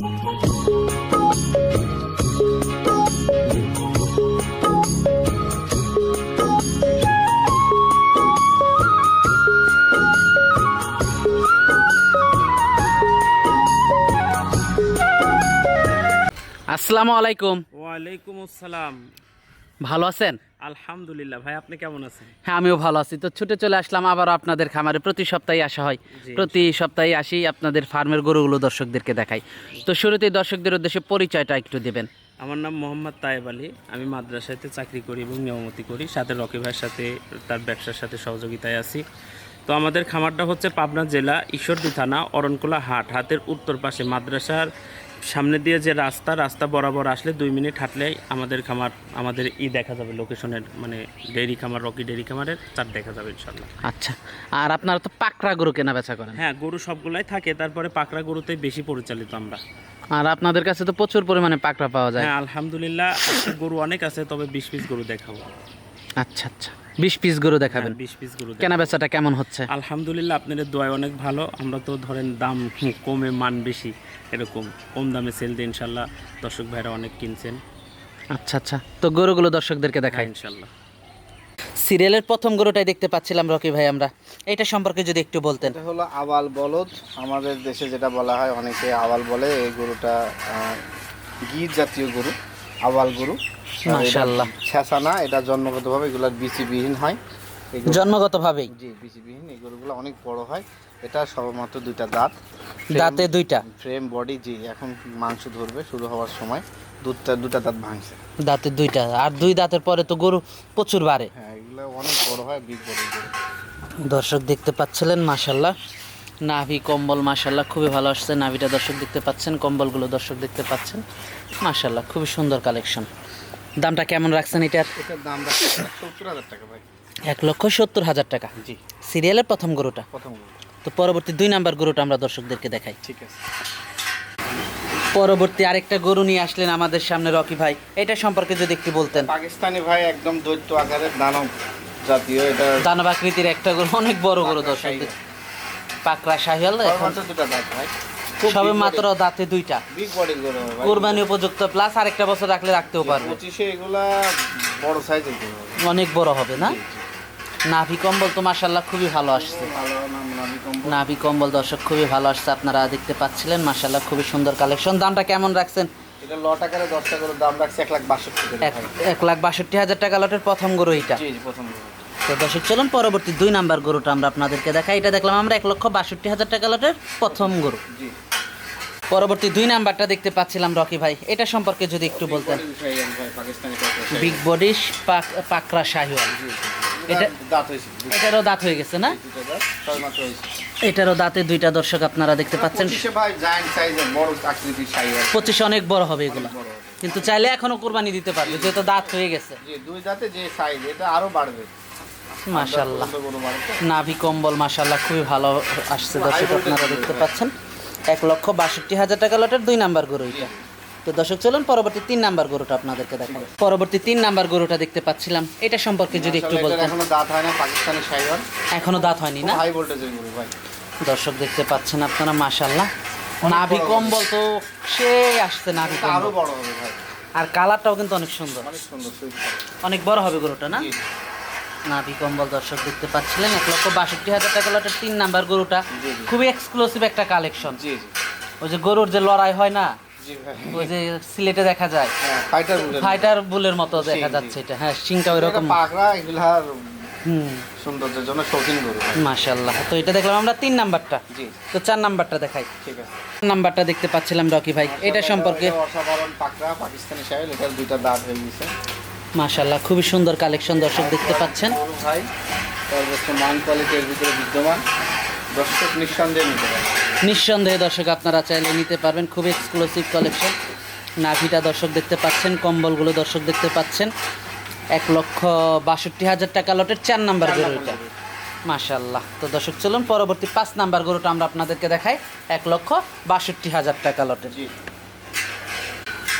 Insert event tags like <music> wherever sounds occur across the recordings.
আসসালামু আলাইকুম। ওয়ালাইকুম আসসালাম। ভালো আছেন? আলহামদুলিল্লাহ ভাই আপনি কেমন আছেন? হ্যাঁ আমিও ভালো আছি। তো ছুটে চলে আসলাম আবার আপনাদের খামারে। প্রতি সপ্তাহে আসা হয়। প্রতি সপ্তাহে আসি আপনাদের ফার্মের গরুগুলো দর্শকদেরকে দেখাই। তো শুরুতেই দর্শকদের উদ্দেশ্যে পরিচয়টা একটু দেবেন। আমার নাম মোহাম্মদ তায়েব আলী। আমি মাদ্রাসাতে চাকরি করি এবং নিয়মতি করি। সাথে রকি ভাইয়ের সাথে তার ব্যবসার সাথে সহযোগিতায় আছি। তো আমাদের খামারটা হচ্ছে পাবনা জেলা ঈশ্বরদী থানা অরণকোলা হাট। হাতের উত্তর পাশে মাদ্রাসার সামনে দিয়ে যে রাস্তা রাস্তা বরাবর আসলে দুই মিনিট হাঁটলেই আমাদের খামার আমাদের ই দেখা যাবে লোকেশনের মানে ডেইরি খামার রকি ডেইরি খামারের তার দেখা যাবে ইনশাল্লাহ আচ্ছা আর আপনারা তো পাকড়া গরু কেনা বেচা করেন? হ্যাঁ গরু সবগুলাই থাকে তারপরে পাকড়া গরুতেই বেশি পরিচালিত আমরা। আর আপনাদের কাছে তো প্রচুর পরিমাণে পাকড়া পাওয়া যায়। হ্যাঁ আলহামদুলিল্লাহ গরু অনেক আছে তবে বিশ পিস গরু দেখাবো। আচ্ছা আচ্ছা। বিশ পিস গরু দেখাবেন। বিশ পিস গরু। কেনা বেচাটা কেমন হচ্ছে? আলহামদুলিল্লাহ আপনাদের দোয়ায় অনেক ভালো। আমরা তো ধরেন দাম <laughs> কমে মান বেশি এরকম কম দামে সেল দিয়ে ইনশাল্লাহ দর্শক ভাইরা অনেক কিনছেন। আচ্ছা আচ্ছা। তো গরুগুলো দর্শকদেরকে হ্যাঁ দেখাই ইনশাল্লাহ। সিরিয়ালের প্রথম গরুটাই দেখতে পাচ্ছিলাম রকি ভাই আমরা। এটা সম্পর্কে যদি একটু বলতেন। এটা হলো আবাল বলদ। আমাদের দেশে যেটা বলা হয় অনেকে আবাল বলে এই গরুটা গির জাতীয় গরু। আবাল গরু। মাশাআল্লাহ। ছেঁচা না এটা জন্মগতভাবে এগুলো বিচিবিহীন হয়। জন্মগতভাবেই? জি বিচিবিহীন এই গরুগুলো অনেক বড় হয়। এটা সবেমাত্র দুইটা দাঁত। দাঁতে দুইটা? ফ্রেম বডি জি এখন মাংস ধরবে শুরু হওয়ার সময় দুধটা দুটা দাঁত ভাঙছে। দাঁতে দুইটা। আর দুই দাঁতের পরে তো গরু প্রচুর বাড়ে। হ্যাঁ এগুলো অনেক বড় হয় বিগ বড় দর্শক দেখতে পাচ্ছিলেন মাশাল্লাহ নাভি কম্বল মাশাল্লাহ খুবই ভালো আসছে। নাভিটা দর্শক দেখতে পাচ্ছেন কম্বলগুলো দর্শক দেখতে পাচ্ছেন। মাশাল্লাহ খুবই সুন্দর কালেকশন। দামটা কেমন রাখছেন এটার? এটার দাম রাখছে সত্তর হাজার টাকা ভাই। এক লক্ষ সত্তর হাজার টাকা। জি। সিরিয়ালের প্রথম গরুটা? প্রথম তো পরবর্তী দুই নাম্বার গরুটা আমরা দর্শকদেরকে দেখাই। ঠিক আছে। পরবর্তী আরেকটা গরু নিয়ে আসলেন আমাদের সামনে রকি ভাই। এটা সম্পর্কে যদি একটু বলতেন। পাকিস্তানি ভাই একদম দৈত্য আকারের দানব জাতীয় এটা। দানব আকৃতির একটা গরু অনেক বড় গরু দর্শক পাকড়া শাহিয়াল এখন সবে মাত্র দাঁতে দুইটা। কোরবানি উপযুক্ত প্লাস আরেকটা বছর রাখলে রাখতেও পারবে। বড় অনেক বড় হবে না? নাভি কম্বল তো মাসাল্লাহ খুবই ভালো আসছে। নাভি কম্বল। দর্শক খুবই ভালো আসছে আপনারা দেখতে পাচ্ছিলেন মাসাল্লাহ খুবই সুন্দর কালেকশন দামটা কেমন রাখছেন? এটা এক লাখ বাষট্টি হাজার টাকা। লটের প্রথম গরু জি প্রথম গরু। তো দর্শক চলুন পরবর্তী দুই নাম্বার গরুটা আমরা আপনাদেরকে দেখাই। এটা দেখলাম আমরা এক লক্ষ বাষট্টি হাজার টাকা লটের প্রথম গরু। পরবর্তী দুই নাম্বারটা দেখতে পাচ্ছিলাম রকি ভাই। এটা সম্পর্কে যদি একটু বলতেন। বিগ বডি পাকরা শাহিওয়াল এটা এটারও দাঁত হয়ে গেছে না? এটারও দাঁতে দুইটা দর্শক আপনারা দেখতে পাচ্ছেন। পঁচিশে অনেক বড় হবে এগুলো। কিন্তু চাইলে এখনও কোরবানি দিতে পারবে যেহেতু দাঁত হয়ে গেছে। দুই দাঁতে যে সাইজ এটা আরও বাড়বে। মাশাল্লাহ। নাভি কম্বল মাশাল্লাহ খুবই ভালো আসছে দর্শক আপনারা দেখতে পাচ্ছেন। এক লক্ষ বাষট্টি হাজার টাকা লটের দুই নাম্বার গরু এটা। তো দর্শক চলুন পরবর্তী তিন নাম্বার গরুটা আপনাদেরকে দেখাবো পরবর্তী তিন নাম্বার গরুটা দেখতে পাচ্ছিলাম। এটা সম্পর্কে যদি একটু বলতেন। এখনও দাঁত হয় না পাকিস্তানি শাহিওয়াল এখনও দাঁত হয়নি না? হাই ভোল্টেজের গরু ভাই। দর্শক দেখতে পাচ্ছেন আপনারা মাশাল্লাহ নাভি কম্বল তো সে আসছে নাভি আরও বড় হবে ভাই। আর কালারটাও কিন্তু অনেক সুন্দর। অনেক বড় হবে গরুটা না? নাভি কম্বল দর্শক দেখতে পাচ্ছিলেন এক লক্ষ বাষট্টি হাজার টাকা লটের তিন নাম্বার গরুটা। খুবই এক্সক্লুসিভ একটা কালেকশন ওই যে গরুর যে লড়াই হয় না ওই যে সিলেটে দেখা যায়। হ্যাঁ ফাইটার ফাইটার বুলের মতো দেখা। যাচ্ছে এটা। হ্যাঁ সিংটা ওই রকম সৌন্দর্যের জন্য শৌখিন গরু ভাই। মাশাল্লাহ তো এটা দেখলাম আমরা তিন নাম্বারটা। তো চার নাম্বারটা দেখাই। ঠিক আছে। নাম্বারটা দেখতে পাচ্ছিলাম রকি ভাই। এটা সম্পর্কে এটা অসাধারণ পাকড়া পাকিস্তানি শাহিল এটার দুইটা দাঁত হয়ে গেছে। মাশাল্লাহ খুবই সুন্দর কালেকশন দর্শক দেখতে পাচ্ছেন। গরু ভাই সর্বোচ্চ মান কোয়ালিটির ভিতরে বিদ্যমান। দর্শক নিঃসন্দেহে নিতে নিঃসন্দেহে দর্শক আপনারা চাইলে নিতে পারবেন খুব এক্সক্লুসিভ কালেকশন নাভিটা দর্শক দেখতে পাচ্ছেন কম্বলগুলো দর্শক দেখতে পাচ্ছেন। এক লক্ষ বাষট্টি হাজার টাকা লটের চার নাম্বার গরু এটা মাশাল্লাহ তো দর্শক চলুন পরবর্তী পাঁচ নাম্বার গরুটা আমরা আপনাদেরকে দেখাই। এক লক্ষ বাষট্টি হাজার টাকা লটের।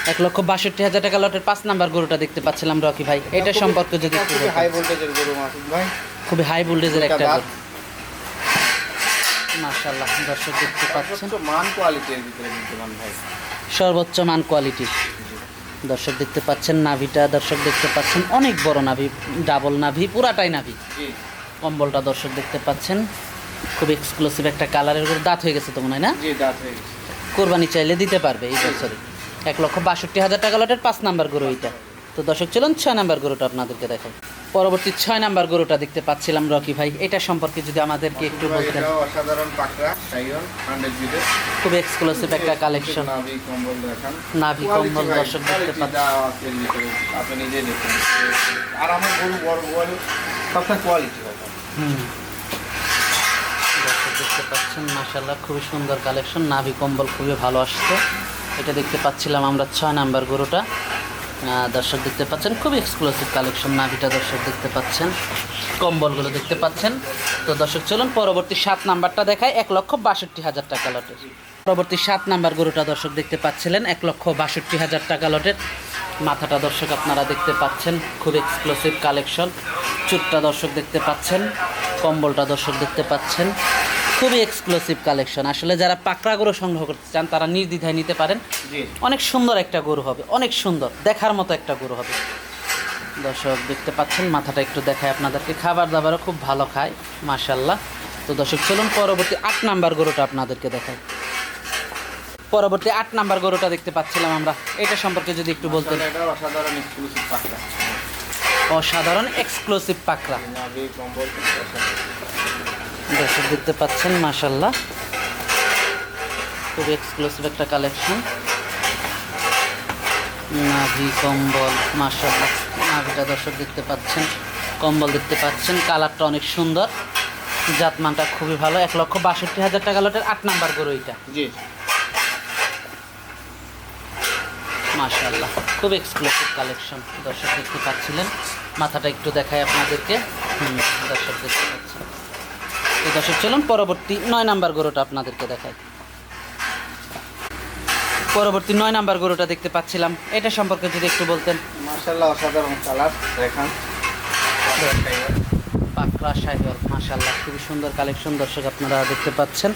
এক লক্ষ বাষট্টি হাজার টাকা লটের পাঁচ নাম্বার গরুটা দেখতে পাচ্ছিলাম রকি ভাই। এটা সম্পর্কে যদি হাই ভোল্টেজের গরু মাসুদ ভাই। খুবই হাই ভোল্টেজের একটা। গরু। দর্শক দেখতে পাচ্ছেন। মান কোয়ালিটির ভিতরে বিদ্যমান ভাই। সর্বোচ্চ মান কোয়ালিটি দর্শক দেখতে পাচ্ছেন নাভিটা দর্শক দেখতে পাচ্ছেন অনেক বড় নাভি ডাবল নাভি পুরাটাই নাভি। কম্বলটা দর্শক দেখতে পাচ্ছেন। খুব এক্সক্লুসিভ একটা কালারের উপর দাঁত হয়ে গেছে তো মনে হয় না? জি দাঁত হয়ে গেছে। কোরবানি চাইলে দিতে পারবে এই বছরে। এক লক্ষ বাষট্টি হাজার টাকা লটের পাঁচ নাম্বার গরু এইটা। তো দর্শক চলুন ছয় নাম্বার গরুটা আপনাদেরকে দেখাই। পরবর্তী ছয় নাম্বার গরুটা দেখতে পাচ্ছিলাম রকি ভাই। এটা সম্পর্কে যদি আমাদেরকে একটু বলতেন। খুব এক্সক্লুসিভ একটা কালেকশন নাভি কম্বল দর্শক দেখতে পাচ্ছেন মাসাল্লাহ খুবই সুন্দর কালেকশন নাভি কম্বল খুবই ভালো আসছে। এটা দেখতে পাচ্ছিলাম আমরা ছয় নাম্বার গরুটা। দর্শক দেখতে পাচ্ছেন খুব এক্সক্লুসিভ কালেকশন নাভিটা দর্শক দেখতে পাচ্ছেন, কম্বলগুলো দেখতে পাচ্ছেন। তো দর্শক, চলুন পরবর্তী সাত নাম্বারটা দেখায় এক লক্ষ বাষট্টি হাজার টাকা লটের। পরবর্তী সাত নাম্বার গরুটা দর্শক দেখতে পাচ্ছিলেন, এক লক্ষ বাষট্টি হাজার টাকা লটের। মাথাটা দর্শক আপনারা দেখতে পাচ্ছেন, খুব এক্সক্লুসিভ কালেকশন চুটটা দর্শক দেখতে পাচ্ছেন, কম্বলটা দর্শক দেখতে পাচ্ছেন। খুবই এক্সক্লুসিভ কালেকশন আসলে যারা পাকড়া গরু সংগ্রহ করতে চান তারা নির্দ্বিধায় নিতে পারেন। অনেক সুন্দর একটা গরু হবে অনেক সুন্দর দেখার মতো একটা গরু হবে। দর্শক দেখতে পাচ্ছেন মাথাটা একটু দেখায় আপনাদেরকে। খাবার দাবারও খুব ভালো খায় মাশাল্লাহ তো দর্শক চলুন পরবর্তী আট নাম্বার গরুটা আপনাদেরকে দেখাই। পরবর্তী আট নাম্বার গরুটা দেখতে পাচ্ছিলাম আমরা। এটা সম্পর্কে যদি একটু এটা অসাধারণ এক্সক্লুসিভ পাকড়া। দর্শক দেখতে পাচ্ছেন মাশাল্লাহ খুব এক্সক্লুসিভ একটা কালেকশন নাভি কম্বল মাশাল্লাহ নাভিটা দর্শক দেখতে পাচ্ছেন কম্বল দেখতে পাচ্ছেন। কালারটা অনেক সুন্দর। জাতমানটা খুবই ভালো। এক লক্ষ বাষট্টি হাজার টাকা লটের আট নাম্বার গরু এটা। জি। মাশাল্লাহ খুব এক্সক্লুসিভ কালেকশন দর্শক দেখতে পাচ্ছিলেন। মাথাটা একটু দেখায় আপনাদেরকে। হুম, দর্শক দেখতে পাচ্ছেন। তো দর্শক চলুন পরবর্তী নয় নাম্বার গরুটা আপনাদেরকে দেখাই। পরবর্তী নয় নাম্বার গরুটা দেখতে পাচ্ছিলাম। এটা সম্পর্কে যদি একটু বলতেন। মার্শাল্লাহ অসাধারণ কালার দেখান। পাকড়া সাইবার মাশাল্লাহ খুবই সুন্দর কালেকশন দর্শক আপনারা দেখতে পাচ্ছেন।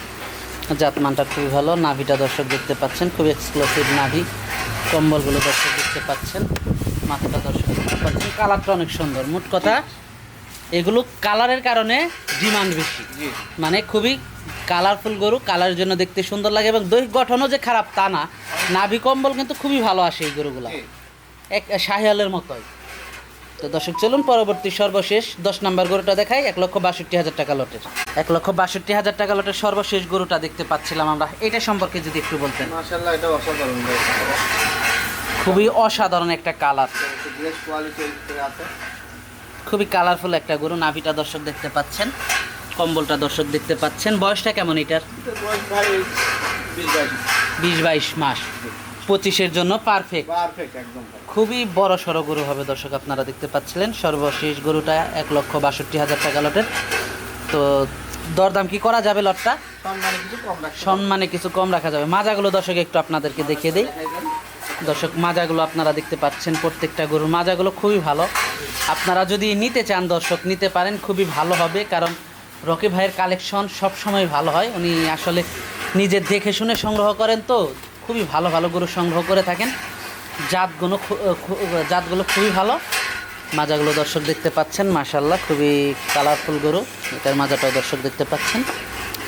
জাতমানটা খুবই ভালো নাভিটা দর্শক দেখতে পাচ্ছেন খুব এক্সক্লুসিভ নাভি কম্বলগুলো দর্শক দেখতে পাচ্ছেন। মাথাটা দর্শক দেখতে পাচ্ছেন কালারটা অনেক সুন্দর। মোট কথা এগুলো কালারের কারণে ডিমান্ড বেশি। মানে খুবই কালারফুল গরু কালারের জন্য দেখতে সুন্দর লাগে এবং দৈহিক গঠনও যে খারাপ তা না। নাভি কম্বল কিন্তু খুবই ভালো আসে এই গরুগুলো। এক শাহিয়ালের মতোই। তো দর্শক চলুন পরবর্তী সর্বশেষ দশ নাম্বার গরুটা দেখাই। এক লক্ষ বাষট্টি হাজার টাকা লটের। এক লক্ষ বাষট্টি হাজার টাকা লটের সর্বশেষ গরুটা দেখতে পাচ্ছিলাম আমরা। এটা সম্পর্কে যদি একটু বলতেন। এটা খুবই অসাধারণ একটা কালার গ্রেস কোয়ালিটির ভিতরে আছে খুবই কালারফুল একটা গরু। নাভিটা দর্শক দেখতে পাচ্ছেন কম্বলটা দর্শক দেখতে পাচ্ছেন। বয়সটা কেমন এটার? বিশ বাইশ মাস। পঁচিশের জন্য পারফেক্ট পারফেক্ট খুবই বড় সড়ো গরু হবে দর্শক আপনারা দেখতে পাচ্ছিলেন। সর্বশেষ গরুটা এক লক্ষ বাষট্টি হাজার টাকা লটের। তো দরদাম কি করা যাবে লটটা? সম্মানে কিছু কম রাখা যাবে। মাজাগুলো দর্শক একটু আপনাদেরকে দেখিয়ে দিই। দর্শক, মাজাগুলো আপনারা দেখতে পাচ্ছেন প্রত্যেকটা গরুর। মাজাগুলো খুবই ভালো। আপনারা যদি নিতে চান দর্শক, নিতে পারেন, খুবই ভালো হবে, কারণ রকি ভাইয়ের কালেকশন সবসময় ভালো হয়। উনি আসলে নিজে দেখে শুনে সংগ্রহ করেন তো, খুবই ভালো ভালো গরু সংগ্রহ করে থাকেন। জাতগুলো জাতগুলো খুবই ভালো। মাজাগুলো দর্শক দেখতে পাচ্ছেন মাশাল্লাহ খুবই কালারফুল গরু। এটার মাজাটাও দর্শক দেখতে পাচ্ছেন।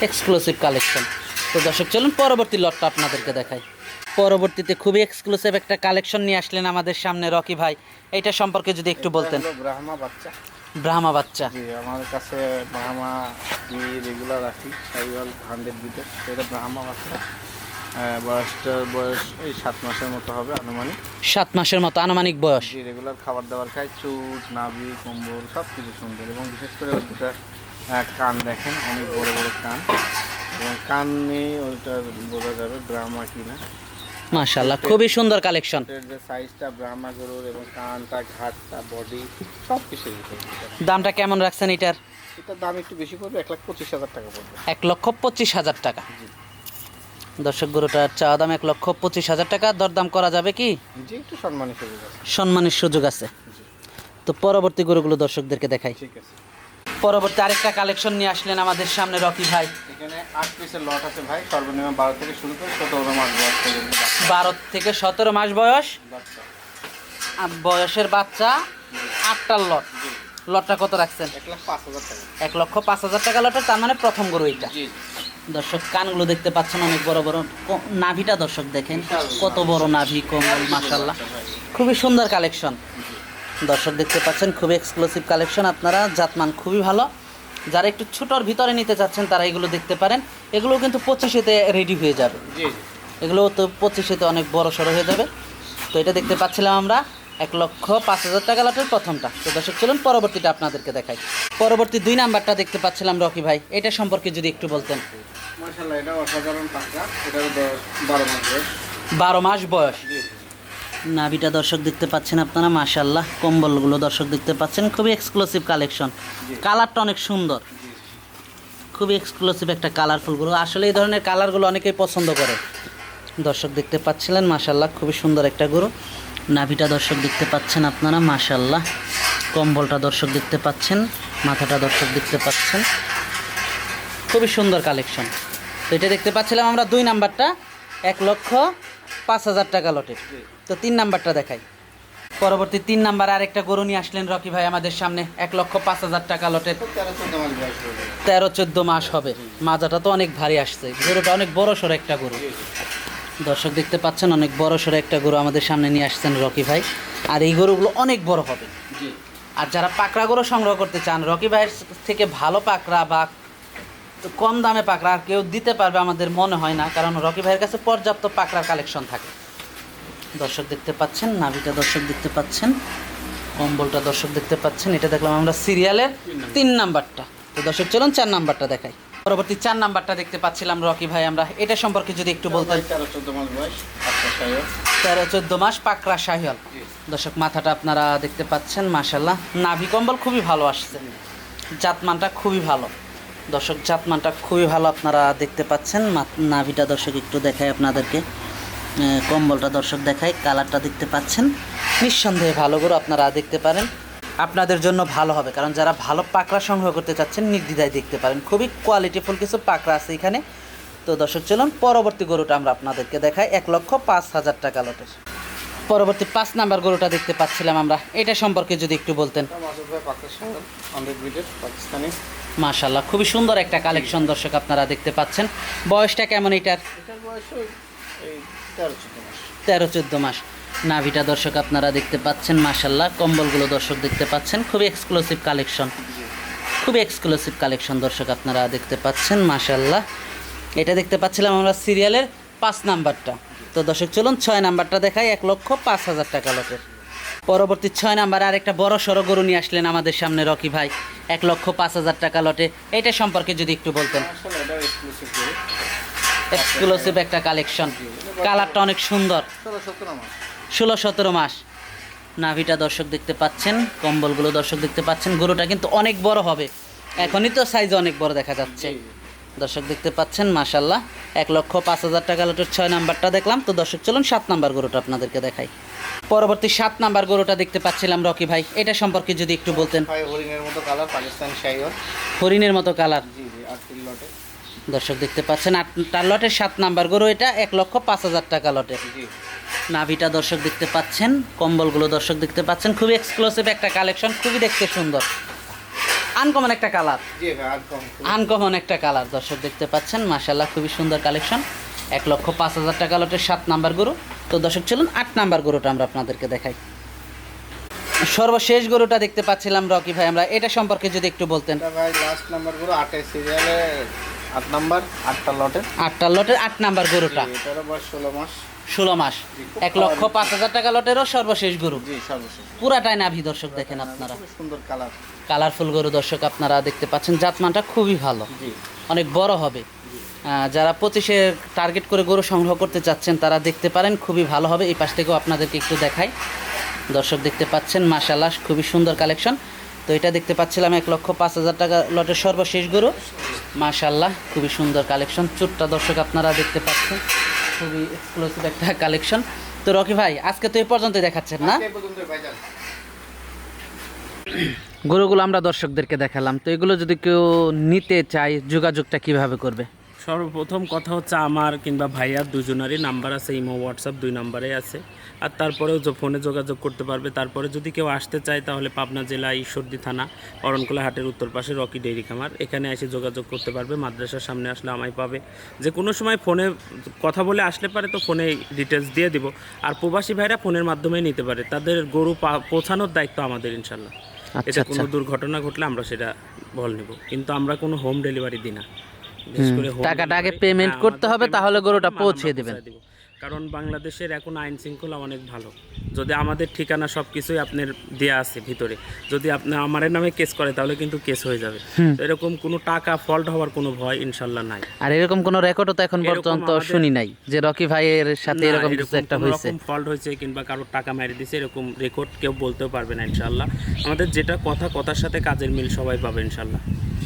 এক্সক্লুসিভ কালেকশন তো দর্শক, চলুন পরবর্তী লটটা আপনাদেরকে দেখাই। পরবর্তীতে খুবই এক্সক্লুসিভ একটা কালেকশন নিয়ে আসলেন আমাদের সামনে রকি ভাই। এটা সম্পর্কে যদি একটু বলতেন। ব্রাহ্মা বাচ্চা। ব্রাহ্মা বাচ্চা। জি আমার কাছে ব্রাহ্মা আমি রেগুলার রাখি সাইওয়াল হান্ড্রেড বিটের এটা ব্রাহ্মা বাচ্চা। আহ, বয়সটার বয়স এই সাত মাসের মতো হবে আনুমানিক। সাত মাসের মতো আনুমানিক বয়স। রেগুলার খাবার দাবার খায় চুট নাভি কম্বল সব কিছু সুন্দর। এবং বিশেষ করে ওর দুটা আহ, কান দেখেন অনেক বড় বড় কান। এবং কান নিয়ে ওইটা বোঝা যাবে ব্রাহ্মা কিনা। মাশাল্লাহ খুবই সুন্দর কালেকশন যে সাইজটা ব্রাহ্মা গরুর এবং কানটা ঘাটটা বডি সব কিছু দামটা কেমন রাখছেন এটার? এটার দাম একটু বেশি পড়বে এক লাখ পঁচিশ হাজার টাকা পড়বে। এক লক্ষ পঁচিশ হাজার টাকা। দর্শক গরুটার চাওয়া দাম এক লক্ষ পঁচিশ হাজার টাকা। দরদাম করা যাবে কি? একটু সুযোগ আছে। সম্মানের সুযোগ আছে। তো পরবর্তী গরুগুলো দর্শকদেরকে দেখাই। ঠিক আছে। পরবর্তী আরেকটা কালেকশন নিয়ে আসলেন আমাদের সামনে রকি ভাই। এখানে আট পিসের লট আছে ভাই। সর্বনিম্ন বারো থেকে শুরু করে সতেরো মাস বয়স বারো থেকে সতেরো মাস বয়স? বয়সের বাচ্চা আটটার লট লটটা কত রাখছেন? এক লক্ষ পাঁচ হাজার টাকা লটের তার মানে প্রথম গরু এইটা। জি। দর্শক কানগুলো দেখতে পাচ্ছেন অনেক বড় বড় নাভিটা দর্শক দেখেন। কত বড় নাভি কম্বল মাসাল্লাহ খুবই সুন্দর কালেকশন দর্শক দেখতে পাচ্ছেন খুবই এক্সক্লুসিভ কালেকশন আপনারা। জাতমান খুবই ভালো। যারা একটু ছোটোর ভিতরে নিতে চাচ্ছেন তারা এগুলো দেখতে পারেন। এগুলো কিন্তু পঁচিশেতে রেডি হয়ে যাবে। এগুলো তো পঁচিশেতে অনেক বড় সড়ো হয়ে যাবে। তো এটা দেখতে পাচ্ছিলাম আমরা এক লক্ষ পাঁচ হাজার টাকা লটের প্রথমটা। তো দর্শক চলুন পরবর্তীটা আপনাদেরকে দেখাই। পরবর্তী দুই নাম্বারটা দেখতে পাচ্ছিলাম রকি ভাই। এটা সম্পর্কে যদি একটু বলতেন। বারো মাস বয়স। নাভিটা দর্শক দেখতে পাচ্ছেন আপনারা মাশাল্লাহ কম্বলগুলো দর্শক দেখতে পাচ্ছেন। খুবই এক্সক্লুসিভ কালেকশন কালারটা অনেক সুন্দর। খুবই এক্সক্লুসিভ একটা কালারফুলগুলো আসলে এই ধরনের কালারগুলো অনেকেই পছন্দ করে। দর্শক দেখতে পাচ্ছিলেন মাশাল্লাহ খুবই সুন্দর একটা গরু। নাভিটা দর্শক দেখতে পাচ্ছেন আপনারা মাশাল্লাহ কম্বলটা দর্শক দেখতে পাচ্ছেন মাথাটা দর্শক দেখতে পাচ্ছেন। খুবই সুন্দর কালেকশন তো এটা দেখতে পাচ্ছিলাম আমরা দুই নাম্বারটা এক লক্ষ পাঁচ হাজার টাকা লটের তো তিন নাম্বারটা দেখাই। পরবর্তী তিন নাম্বার আরেকটা গরু নিয়ে আসলেন রকি ভাই আমাদের সামনে এক লক্ষ পাঁচ হাজার টাকা লটের তেরো চোদ্দ মাস বয়স যাবে। তেরো চোদ্দ মাস হবে। মাজাটা তো অনেক ভারী আসছে। গরুটা অনেক বড় সড়ো একটা গরু। দর্শক দেখতে পাচ্ছেন অনেক বড় সড়ো একটা গরু আমাদের সামনে নিয়ে আসছেন রকি ভাই। আর এই গরুগুলো অনেক বড় হবে। আর যারা পাকড়া গরু সংগ্রহ করতে চান রকি ভাইয়ের থেকে ভালো পাকড়া বা কম দামে পাকড়া আর কেউ দিতে পারবে আমাদের মনে হয় না কারণ রকি ভাইয়ের কাছে পর্যাপ্ত পাকড়ার কালেকশন থাকে। দর্শক দেখতে পাচ্ছেন নাভিটা দর্শক দেখতে পাচ্ছেন কম্বলটা দর্শক দেখতে পাচ্ছেন এটা দেখলাম আমরা সিরিয়ালের তিন নাম্বারটা। তো দর্শক চলুন চার নাম্বারটা দেখাই। পরবর্তী চার নাম্বারটা দেখতে পাচ্ছিলাম রকি ভাই আমরা। এটা সম্পর্কে যদি একটু বলতেন তেরো চোদ্দ মাস পাকড়া শাহিয়াল দর্শক মাথাটা আপনারা দেখতে পাচ্ছেন মাশাল্লাহ নাভি কম্বল খুবই ভালো আসছে। জাতমানটা খুবই ভালো। দর্শক, জাতমানটা খুবই ভালো আপনারা দেখতে পাচ্ছেন। নাভিটা দর্শক একটু দেখায় আপনাদেরকে। কম্বলটা দর্শক দেখায় কালারটা দেখতে পাচ্ছেন। নিঃসন্দেহে ভালো করে আপনারা দেখতে পারেন। আপনাদের জন্য ভালো হবে, কারণ যারা ভালো পাকড়া সংগ্রহ করতে চাচ্ছেন, নির্দ্বিধায় দেখতে পারেন। খুবই কোয়ালিটিফুল কিছু পাকড়া আছে এখানে। তো দর্শক, চলুন পরবর্তী গরুটা আমরা আপনাদেরকে দেখাই। এক লক্ষ পাঁচ হাজার টাকা লটের। পরবর্তী পাঁচ নাম্বার গরুটা দেখতে পাচ্ছিলাম আমরা। এটা সম্পর্কে যদি একটু বলতেন। পাকিস্তানি। মাশাল্লাহ খুবই সুন্দর একটা কালেকশন দর্শক আপনারা দেখতে পাচ্ছেন। বয়সটা কেমন এটার? তেরো চোদ্দ মাস। তেরো চোদ্দ মাস। নাভিটা দর্শক আপনারা দেখতে পাচ্ছেন মাশাল্লাহ কম্বলগুলো দর্শক দেখতে পাচ্ছেন খুবই এক্সক্লুসিভ কালেকশন খুবই এক্সক্লুসিভ কালেকশন দর্শক আপনারা দেখতে পাচ্ছেন মাশাল্লাহ এটা দেখতে পাচ্ছিলাম আমরা সিরিয়ালের পাঁচ নাম্বারটা। তো দর্শক চলুন ছয় নাম্বারটা দেখাই এক লক্ষ পাঁচ হাজার টাকা লটের। পরবর্তী ছয় নাম্বারে আরেকটা বড় সড়ো গরু নিয়ে আসলেন আমাদের সামনে রকি ভাই। এক লক্ষ পাঁচ হাজার টাকা লটে। এটা সম্পর্কে যদি একটু বলতেন। এক্সক্লুসিভ একটা কালেকশন কালারটা অনেক সুন্দর। ষোলো সতেরো মাস। নাভিটা দর্শক দেখতে পাচ্ছেন, কম্বলগুলো দর্শক দেখতে পাচ্ছেন। গরুটা কিন্তু অনেক বড় হবে। এখনই তো সাইজ অনেক বড় দেখা যাচ্ছে। দর্শক দেখতে পাচ্ছেন মাশাল্লাহ এক লক্ষ পাঁচ হাজার টাকা লটের ছয় নাম্বারটা দেখলাম। তো দর্শক, চলুন সাত নাম্বার গরুটা আপনাদেরকে দেখাই। পরবর্তী সাত নাম্বার গরুটা দেখতে পাচ্ছিলাম রকি ভাই। এটা সম্পর্কে যদি একটু বলতেন। হরিণের মতো কালার পাকিস্তানি হরিণের মতো কালার। জি লটে। দর্শক দেখতে পাচ্ছেন আটটা লটের সাত নাম্বার গরু এটা এক লক্ষ পাঁচ হাজার টাকা লটের জি। নাভিটা দর্শক দেখতে পাচ্ছেন কম্বলগুলো দর্শক দেখতে পাচ্ছেন খুবই এক্সক্লুসিভ একটা কালেকশন খুবই দেখতে সুন্দর। আনকমন একটা কালার আনকমন একটা কালার দর্শক দেখতে পাচ্ছেন মাশাল্লাহ খুবই সুন্দর কালেকশন এক লক্ষ পাঁচ হাজার টাকা লটের সাত নাম্বার গরু। তো দর্শক চলুন আট নাম্বার গরুটা আমরা আপনাদেরকে দেখাই। সর্বশেষ গরুটা দেখতে পাচ্ছিলাম রকি ভাই আমরা এটা সম্পর্কে যদি একটু বলতেন। ভাই লাস্ট নাম্বারগুলো আটের সিরিয়ালে আট নাম্বার আটটা লটে আটটা লটের আট নাম্বার গরুটা। এটারও বয়স ষোলো মাস। ষোলো মাস। এক লক্ষ পাঁচ হাজার টাকা লটেরও সর্বশেষ গরু। সর্বশেষ। পুরাটাই নাভি দর্শক দেখেন আপনারা। সুন্দর কালার কালারফুল গরু দর্শক আপনারা দেখতে পাচ্ছেন জাতমানটা খুবই ভালো। অনেক বড় হবে। যারা পঁচিশে টার্গেট করে গরু সংগ্রহ করতে চাচ্ছেন তারা দেখতে পারেন খুবই ভালো হবে। এই পাশ থেকেও আপনাদেরকে একটু দেখাই। দর্শক দেখতে পাচ্ছেন মাশাল্লাহ খুবই সুন্দর কালেকশন তো এটা দেখতে পাচ্ছিলাম এক লক্ষ পাঁচ হাজার টাকা লটের সর্বশেষ গরু। মাশাল্লাহ খুবই সুন্দর কালেকশন চুটটা দর্শক আপনারা দেখতে পাচ্ছেন খুবই এক্সক্লুসিভ একটা কালেকশন তো রকি ভাই আজকে তো এই পর্যন্তই দেখাচ্ছেন না। গরুগুলো আমরা দর্শকদেরকে দেখালাম। তো এগুলো যদি কেউ নিতে চায় যোগাযোগটা কীভাবে করবে? সর্বপ্রথম কথা হচ্ছে আমার কিংবা ভাইয়ার দুজনেরই নাম্বার আছে ইমো হোয়াটসঅ্যাপ দুই নাম্বারে আছে। আর তারপরেও যে ফোনে যোগাযোগ করতে পারবে তারপরে যদি কেউ আসতে চায় তাহলে পাবনা জেলা ঈশ্বরদী থানা অরণকোলা হাটের উত্তর পাশে রকি ডেইরি খামার। এখানে এসে যোগাযোগ করতে পারবে মাদ্রাসার সামনে আসলে আমায় পাবে। যে কোনো সময় ফোনে কথা বলে আসলে পারে তো ফোনে ডিটেলস দিয়ে দিব। আর প্রবাসী ভাইরা ফোনের মাধ্যমে নিতে পারে। তাদের গরু পৌঁছানোর দায়িত্ব আমাদের ইনশাল্লাহ আচ্ছা এটা আচ্ছা। কোনো দুর্ঘটনা ঘটলে আমরা সেটা বল নেব। কিন্তু আমরা কোনো হোম ডেলিভারি দিই না। টাকাটা আগে payment হ্যাঁ, করতে হবে, তাহলে গরুটা পৌঁছে দিবেন। কারণ বাংলাদেশের এখন আইন শৃঙ্খলা অনেক ভালো। যদি আমাদের ঠিকানা সব কিছুই আপনার দেয়া আছে ভিতরে যদি আপনি আমার নামে কেস করে তাহলে কিন্তু কেস হয়ে যাবে। এরকম কোনো টাকা ফল্ট হওয়ার কোনো ভয় ইনশাল্লাহ নাই। আর এরকম কোনো রেকর্ডও তো এখন এরকম পর্যন্ত শুনি নাই যে রকি ভাইয়ের সাথে এরকম কিছু একটা হয়েছে। ফল্ট হয়েছে কিংবা কারোর টাকা মেরে দিছে এরকম রেকর্ড কেউ বলতেও পারবে না ইনশাল্লাহ। আমাদের যেটা কথা কথার সাথে কাজের মিল সবাই পাবে ইনশাল্লাহ।